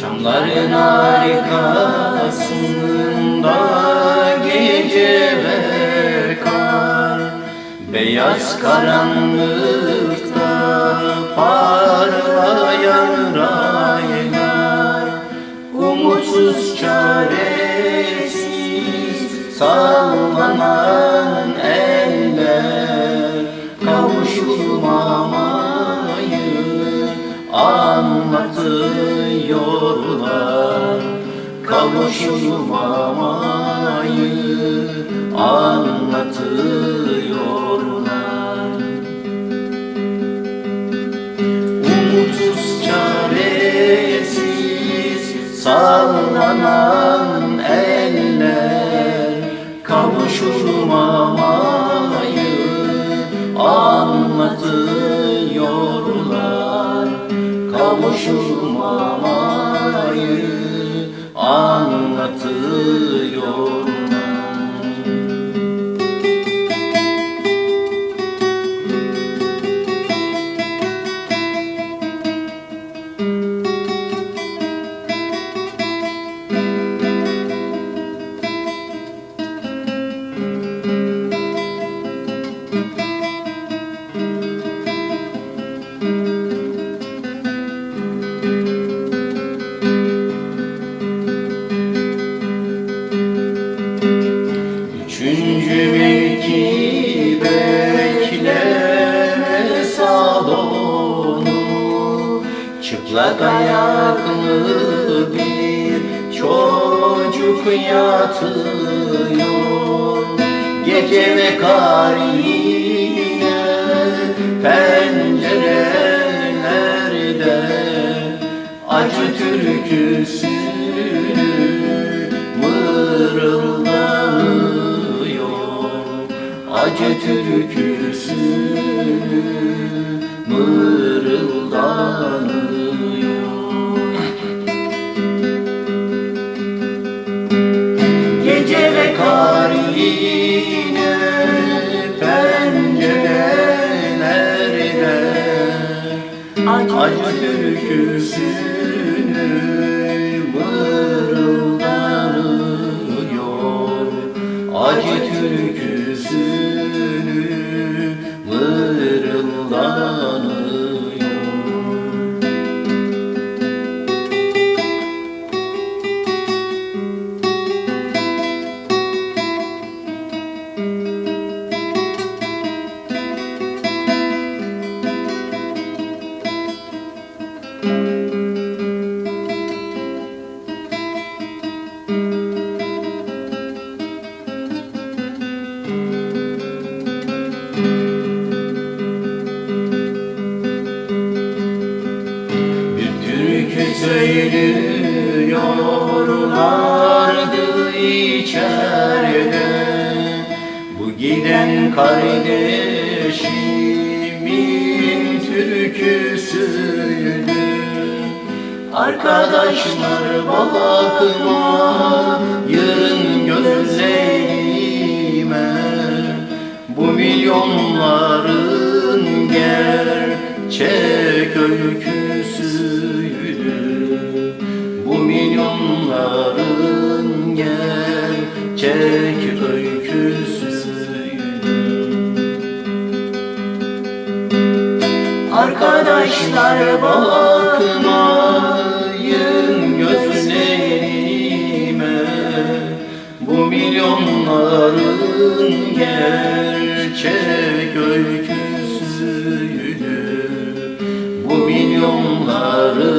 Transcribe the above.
Çamların arkasında geceler kar. Beyaz karanlıkta parlayan raylar. Umutsuz çaresiz sallanan anlatıyorlar Kavuşulmamayı anlatıyorlar. Umutsuz çaresiz sallanan eller Kavuşulmamayı Kavuşulmamayı anlatıyorlar Çıplak ayaklı bir çocuk yatıyor Gece ve kar yine pencerelerde Acı türküsü mırıldanıyor Acı türküsü mırıldanıyor. Gece ve kar yine pencerelerde Acı türküsünü Acı türküsünü mırıldanıyor Bir söylüyorlardı içeride. Bu giden kardeşimin türküsüydü. Arkadaşlar bakma yığın gözlerime. Bu milyonların gerçek öyküsüydü gerçek öyküsüydü Arkadaşlar bakmayın gözlerime. Bu milyonların gerçek öyküsüydü Bu milyonların